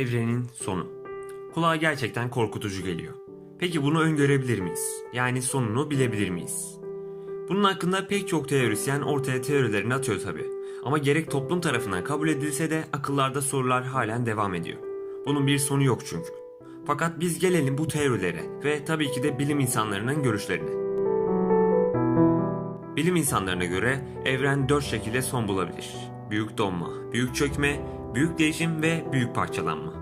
Evrenin sonu. Kulağa gerçekten korkutucu geliyor. Peki bunu öngörebilir miyiz? Yani sonunu bilebilir miyiz? Bunun hakkında pek çok teorisyen ortaya teorilerini atıyor tabi. Ama gerek toplum tarafından kabul edilse de akıllarda sorular halen devam ediyor. Bunun bir sonu yok çünkü. Fakat biz gelelim bu teorilere ve tabii ki de bilim insanlarının görüşlerine. Bilim insanlarına göre evren dört şekilde son bulabilir. Büyük donma, büyük çökme, büyük değişim ve büyük parçalanma.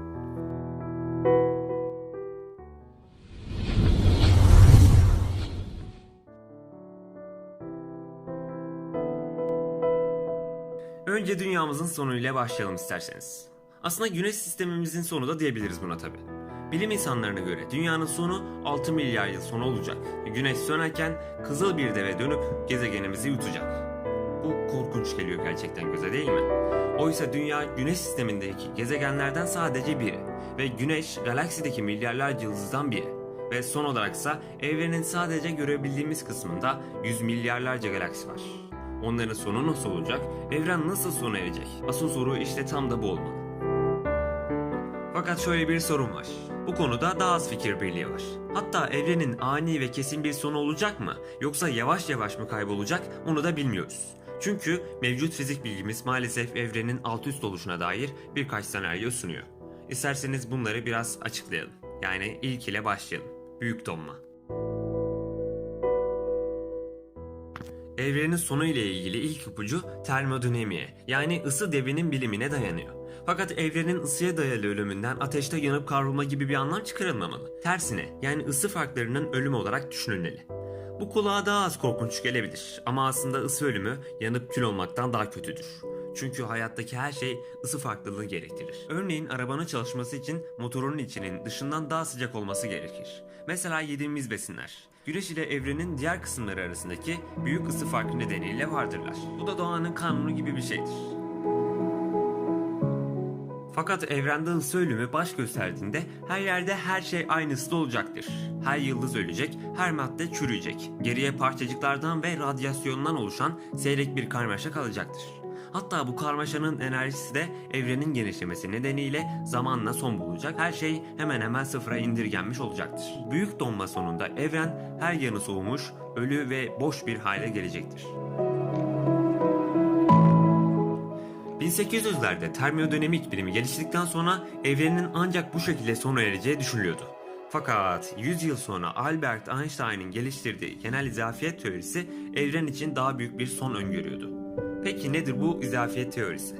Önce dünyamızın sonuyla başlayalım isterseniz. Aslında güneş sistemimizin sonu da diyebiliriz buna tabi. Bilim insanlarına göre dünyanın sonu 6 milyar yıl sonra olacak. Güneş sönerken kızıl bir deve dönüp gezegenimizi yutacak. Bu korkunç geliyor gerçekten göze değil mi? Oysa dünya güneş sistemindeki gezegenlerden sadece biri ve güneş galaksideki milyarlarca yıldızdan biri. Ve son olaraksa evrenin sadece görebildiğimiz kısmında yüz milyarlarca galaksi var. Onların sonu nasıl olacak? Evren nasıl sona erecek? Asıl soru işte tam da bu olmalı. Fakat şöyle bir sorun var. Bu konuda daha az fikir birliği var. Hatta evrenin ani ve kesin bir sonu olacak mı? Yoksa yavaş yavaş mı kaybolacak? Onu da bilmiyoruz. Çünkü mevcut fizik bilgimiz maalesef evrenin alt üst oluşuna dair birkaç senaryo sunuyor. İsterseniz bunları biraz açıklayalım. Yani ilk ile başlayalım. Büyük donma. Evrenin sonu ile ilgili ilk ipucu termodinamiğe yani ısı devinin bilimine dayanıyor. Fakat evrenin ısıya dayalı ölümünden ateşte yanıp kavrulma gibi bir anlam çıkarılmamalı. Tersine yani ısı farklarının ölüm olarak düşünülmeli. Bu kulağa daha az korkunç gelebilir ama aslında ısı ölümü yanıp kül olmaktan daha kötüdür. Çünkü hayattaki her şey ısı farklılığı gerektirir. Örneğin arabanın çalışması için motorun içinin dışından daha sıcak olması gerekir. Mesela yediğimiz besinler. Güneş ile evrenin diğer kısımları arasındaki büyük ısı farkı nedeniyle vardırlar. Bu da doğanın kanunu gibi bir şeydir. Fakat evrende ısı ölümü baş gösterdiğinde her yerde her şey aynı ısıda olacaktır. Her yıldız ölecek, her madde çürüyecek. Geriye parçacıklardan ve radyasyondan oluşan seyrek bir karmaşa kalacaktır. Hatta bu karmaşanın enerjisi de evrenin genişlemesi nedeniyle zamanla son bulacak. Her şey hemen hemen sıfıra indirgenmiş olacaktır. Büyük donma sonunda evren her yanı soğumuş, ölü ve boş bir hale gelecektir. 1800'lerde termodinamik bilimi geliştikten sonra evrenin ancak bu şekilde sona ereceği düşünülüyordu. Fakat 100 yıl sonra Albert Einstein'ın geliştirdiği genel izafiyet teorisi evren için daha büyük bir son öngörüyordu. Peki nedir bu izafiyet teorisi?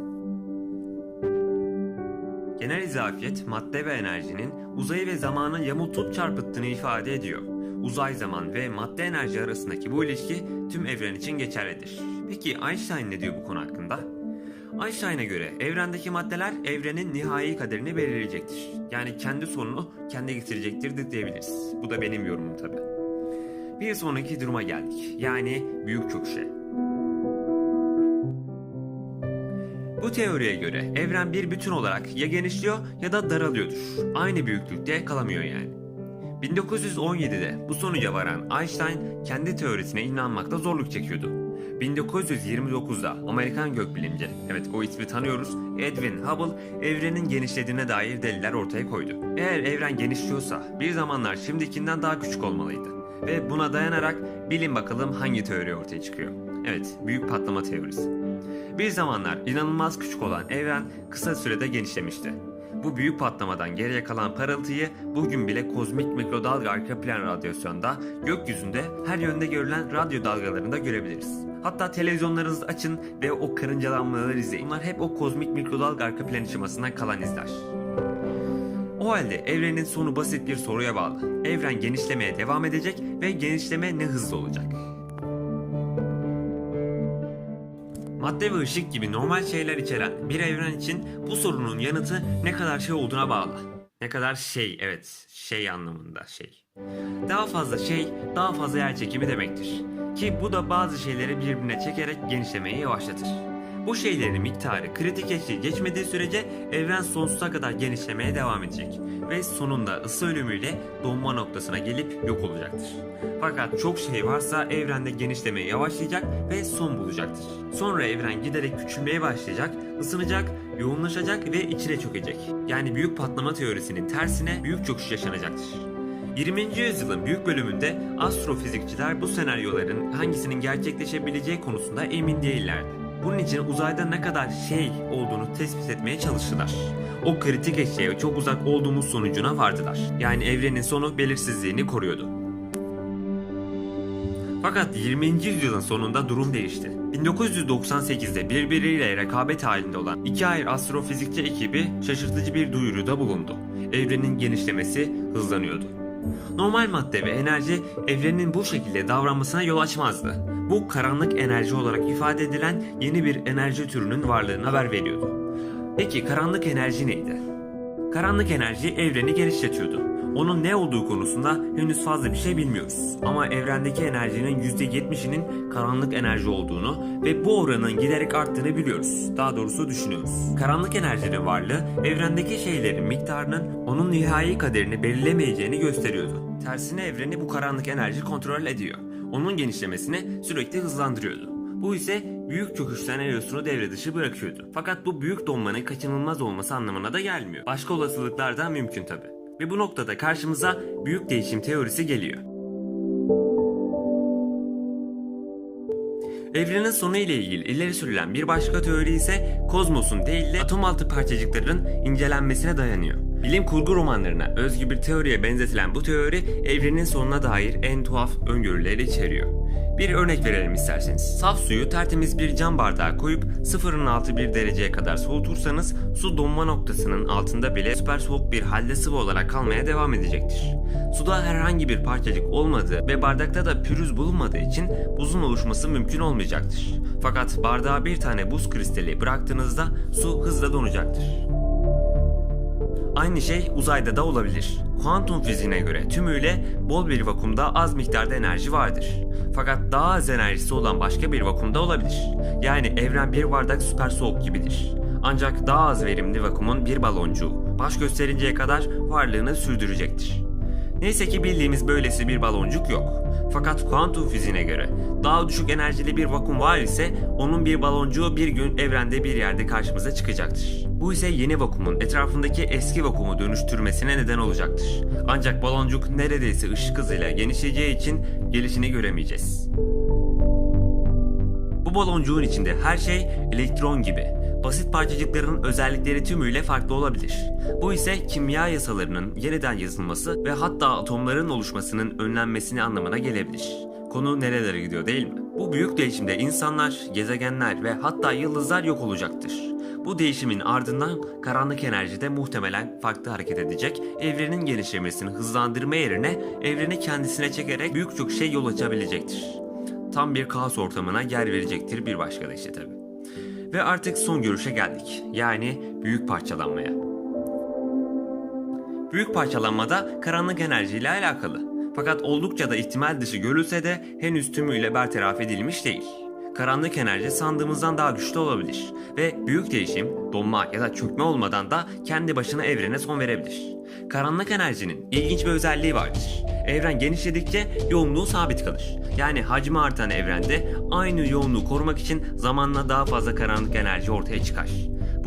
Genel izafiyet madde ve enerjinin uzayı ve zamanı yamultup çarpıttığını ifade ediyor. Uzay zaman ve madde enerji arasındaki bu ilişki tüm evren için geçerlidir. Peki Einstein ne diyor bu konu hakkında? Einstein'a göre evrendeki maddeler evrenin nihai kaderini belirleyecektir. Yani kendi sonunu kendi getirecektir diyebiliriz. Bu da benim yorumum tabi. Bir sonraki duruma geldik. Yani büyük çöküşe. Bu teoriye göre evren bir bütün olarak ya genişliyor ya da daralıyordur. Aynı büyüklükte kalamıyor yani. 1917'de bu sonuca varan Einstein kendi teorisine inanmakta zorluk çekiyordu. 1929'da Amerikan gökbilimci, evet o ismi tanıyoruz, Edwin Hubble evrenin genişlediğine dair deliller ortaya koydu. Eğer evren genişliyorsa bir zamanlar şimdikinden daha küçük olmalıydı. Ve buna dayanarak bilin bakalım hangi teori ortaya çıkıyor. Evet, büyük patlama teorisi. Bir zamanlar inanılmaz küçük olan evren kısa sürede genişlemişti. Bu büyük patlamadan geriye kalan parıltıyı bugün bile kozmik mikrodalga arka plan radyasyonda gökyüzünde her yönde görülen radyo dalgalarında görebiliriz. Hatta televizyonlarınızı açın ve o karıncalanmaları izleyin. Bunlar hep o kozmik mikrodalga arka plan ışımasından kalan izler. O halde evrenin sonu basit bir soruya bağlı. Evren genişlemeye devam edecek ve genişleme ne hızlı olacak? Madde ve ışık gibi normal şeyler içeren bir evren için bu sorunun yanıtı ne kadar şey olduğuna bağlı. Ne kadar şey, evet, şey anlamında şey. Daha fazla şey, daha fazla yer çekimi demektir. Ki bu da bazı şeyleri birbirine çekerek genişlemeyi yavaşlatır. Bu şeylerin miktarı kritik eşiği geçmediği sürece evren sonsuza kadar genişlemeye devam edecek ve sonunda ısı ölümüyle donma noktasına gelip yok olacaktır. Fakat çok şey varsa evrende genişlemeye yavaşlayacak ve son bulacaktır. Sonra evren giderek küçülmeye başlayacak, ısınacak, yoğunlaşacak ve içine çökecek. Yani büyük patlama teorisinin tersine büyük çöküş yaşanacaktır. 20. yüzyılın büyük bölümünde astrofizikçiler bu senaryoların hangisinin gerçekleşebileceği konusunda emin değillerdi. Bunun için uzayda ne kadar şey olduğunu tespit etmeye çalıştılar. O kritik eşeğe çok uzak olduğumuz sonucuna vardılar. Yani evrenin sonu belirsizliğini koruyordu. Fakat 20. yüzyılın sonunda durum değişti. 1998'de birbiriyle rekabet halinde olan iki ayrı astrofizikçi ekibi şaşırtıcı bir duyuruda bulundu. Evrenin genişlemesi hızlanıyordu. Normal madde ve enerji evrenin bu şekilde davranmasına yol açmazdı. Bu karanlık enerji olarak ifade edilen yeni bir enerji türünün varlığını haber veriyordu. Peki karanlık enerji neydi? Karanlık enerji evreni genişletiyordu. Onun ne olduğu konusunda henüz fazla bir şey bilmiyoruz. Ama evrendeki enerjinin %70'inin karanlık enerji olduğunu ve bu oranın giderek arttığını biliyoruz. Daha doğrusu düşünüyoruz. Karanlık enerjinin varlığı evrendeki şeylerin miktarının onun nihai kaderini belirlemeyeceğini gösteriyordu. Tersine evreni bu karanlık enerji kontrol ediyor. Onun genişlemesini sürekli hızlandırıyordu. Bu ise büyük çöküş senaryosunu devre dışı bırakıyordu. Fakat bu büyük donmanın kaçınılmaz olması anlamına da gelmiyor. Başka olasılıklar da mümkün tabi. Ve bu noktada karşımıza büyük değişim teorisi geliyor. Evrenin sonu ile ilgili ileri sürülen bir başka teori ise kozmosun değil de atom altı parçacıkların incelenmesine dayanıyor. Bilim kurgu romanlarına özgü bir teoriye benzetilen bu teori evrenin sonuna dair en tuhaf öngörüleri içeriyor. Bir örnek verelim isterseniz. Saf suyu tertemiz bir cam bardağa koyup sıfırın altı bir dereceye kadar soğutursanız su donma noktasının altında bile süper soğuk bir halde sıvı olarak kalmaya devam edecektir. Suda herhangi bir parçacık olmadığı ve bardakta da pürüz bulunmadığı için buzun oluşması mümkün olmayacaktır. Fakat bardağa bir tane buz kristali bıraktığınızda su hızla donacaktır. Aynı şey uzayda da olabilir. Kuantum fiziğine göre tümüyle bol bir vakumda az miktarda enerji vardır. Fakat daha az enerjisi olan başka bir vakumda olabilir. Yani evren bir bardak süper soğuk gibidir. Ancak daha az verimli vakumun bir baloncuğu baş gösterinceye kadar varlığını sürdürecektir. Neyse ki bildiğimiz böylesi bir baloncuk yok. Fakat kuantum fiziğine göre daha düşük enerjili bir vakum var ise onun bir baloncuğu bir gün evrende bir yerde karşımıza çıkacaktır. Bu ise yeni vakumun etrafındaki eski vakumu dönüştürmesine neden olacaktır. Ancak baloncuk neredeyse ışık hızıyla genişleyeceği için gelişini göremeyeceğiz. Bu baloncuğun içinde her şey elektron gibi. Basit parçacıkların özellikleri tümüyle farklı olabilir. Bu ise kimya yasalarının yeniden yazılması ve hatta atomların oluşmasının önlenmesini anlamına gelebilir. Konu nerelere gidiyor değil mi? Bu büyük değişimde insanlar, gezegenler ve hatta yıldızlar yok olacaktır. Bu değişimin ardından karanlık enerji de muhtemelen farklı hareket edecek, evrenin genişlemesini hızlandırma yerine evreni kendisine çekerek büyük çok şey yol açabilecektir. Tam bir kaos ortamına yer verecektir bir başka da işte tabi. Ve artık son görüşe geldik. Yani büyük parçalanmaya. Büyük parçalanmada karanlık enerji ile alakalı. Fakat oldukça da ihtimal dışı görülse de henüz tümüyle bertaraf edilmiş değil. Karanlık enerji sandığımızdan daha güçlü olabilir ve büyük değişim, donma ya da çökme olmadan da kendi başına evrene son verebilir. Karanlık enerjinin ilginç bir özelliği vardır. Evren genişledikçe yoğunluğu sabit kalır. Yani hacmi artan evrende aynı yoğunluğu korumak için zamanla daha fazla karanlık enerji ortaya çıkar.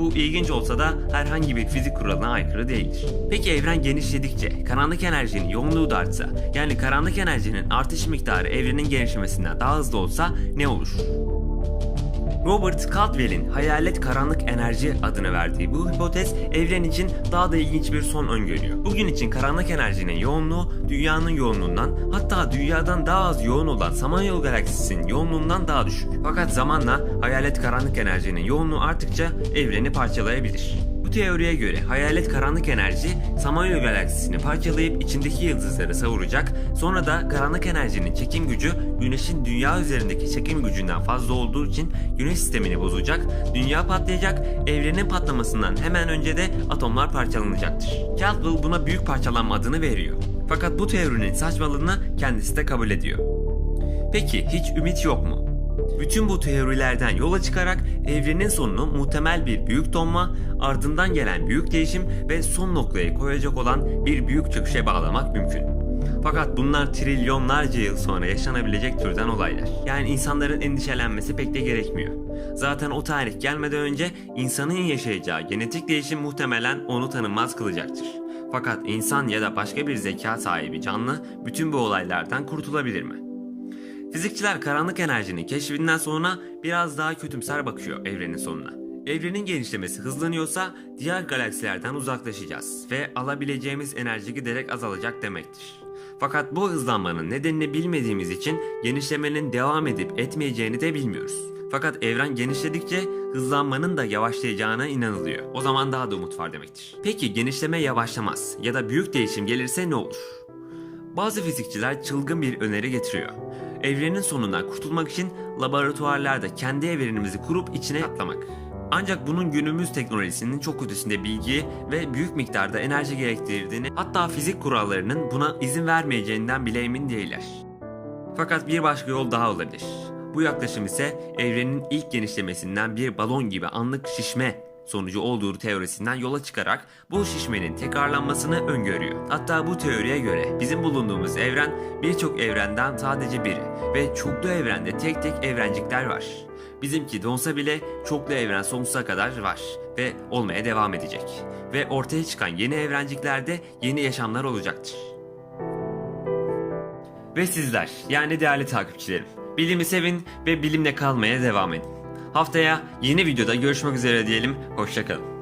Bu ilginç olsa da herhangi bir fizik kuralına aykırı değildir. Peki evren genişledikçe karanlık enerjinin yoğunluğu da artsa, yani karanlık enerjinin artış miktarı evrenin genişlemesinden daha hızlı olsa ne olur? Robert Caldwell'in hayalet karanlık enerji adını verdiği bu hipotez evren için daha da ilginç bir son öngörüyor. Bugün için karanlık enerjinin yoğunluğu dünyanın yoğunluğundan hatta dünyadan daha az yoğun olan Samanyolu galaksisinin yoğunluğundan daha düşük. Fakat zamanla hayalet karanlık enerjinin yoğunluğu arttıkça evreni parçalayabilir. Bu teoriye göre hayalet karanlık enerji Samanyolu galaksisini parçalayıp içindeki yıldızları savuracak, sonra da karanlık enerjinin çekim gücü Güneş'in dünya üzerindeki çekim gücünden fazla olduğu için Güneş sistemini bozacak, dünya patlayacak, evrenin patlamasından hemen önce de atomlar parçalanacaktır. Caldwell buna büyük parçalanma adını veriyor. Fakat bu teorinin saçmalığını kendisi de kabul ediyor. Peki hiç ümit yok mu? Bütün bu teorilerden yola çıkarak evrenin sonunu muhtemel bir büyük donma, ardından gelen büyük değişim ve son noktaya koyacak olan bir büyük çöküşe bağlamak mümkün. Fakat bunlar trilyonlarca yıl sonra yaşanabilecek türden olaylar. Yani insanların endişelenmesi pek de gerekmiyor. Zaten o tarih gelmeden önce insanın yaşayacağı genetik değişim muhtemelen onu tanınmaz kılacaktır. Fakat insan ya da başka bir zeka sahibi canlı bütün bu olaylardan kurtulabilir mi? Fizikçiler karanlık enerjinin keşfinden sonra biraz daha kötümser bakıyor evrenin sonuna. Evrenin genişlemesi hızlanıyorsa diğer galaksilerden uzaklaşacağız ve alabileceğimiz enerji giderek azalacak demektir. Fakat bu hızlanmanın nedenini bilmediğimiz için genişlemenin devam edip etmeyeceğini de bilmiyoruz. Fakat evren genişledikçe hızlanmanın da yavaşlayacağına inanılıyor. O zaman daha da umut var demektir. Peki genişleme yavaşlamaz ya da büyük değişim gelirse ne olur? Bazı fizikçiler çılgın bir öneri getiriyor. Evrenin sonundan kurtulmak için laboratuvarlarda kendi evrenimizi kurup içine atlamak. Ancak bunun günümüz teknolojisinin çok ötesinde bilgi ve büyük miktarda enerji gerektirdiğini hatta fizik kurallarının buna izin vermeyeceğinden bile emin değiller. Fakat bir başka yol daha olabilir. Bu yaklaşım ise evrenin ilk genişlemesinden bir balon gibi anlık şişme sonucu olduğu teorisinden yola çıkarak bu şişmenin tekrarlanmasını öngörüyor. Hatta bu teoriye göre bizim bulunduğumuz evren birçok evrenden sadece biri ve çoklu evrende tek tek evrencikler var. Bizimki donsa bile çoklu evren sonsuza kadar var ve olmaya devam edecek. Ve ortaya çıkan yeni evrenciklerde yeni yaşamlar olacaktır. Ve sizler yani değerli takipçilerim bilimi sevin ve bilimle kalmaya devam edin. Haftaya yeni videoda görüşmek üzere diyelim. Hoşçakalın.